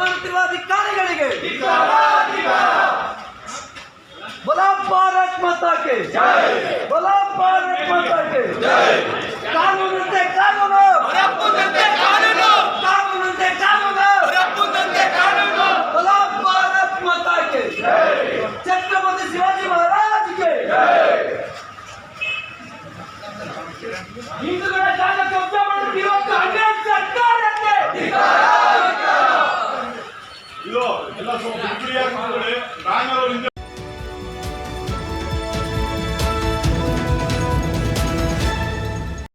ಮಂತ್ರಿವಾಧಿಕಾರಿಗಳಿಗೆ बोला भारत माता के। बोला भारत माता के। कानून से कानून बोला भारत माता के। छत्रपति शिवाजी महाराज के। हिंदू ಇದು ಎಲ್ಲ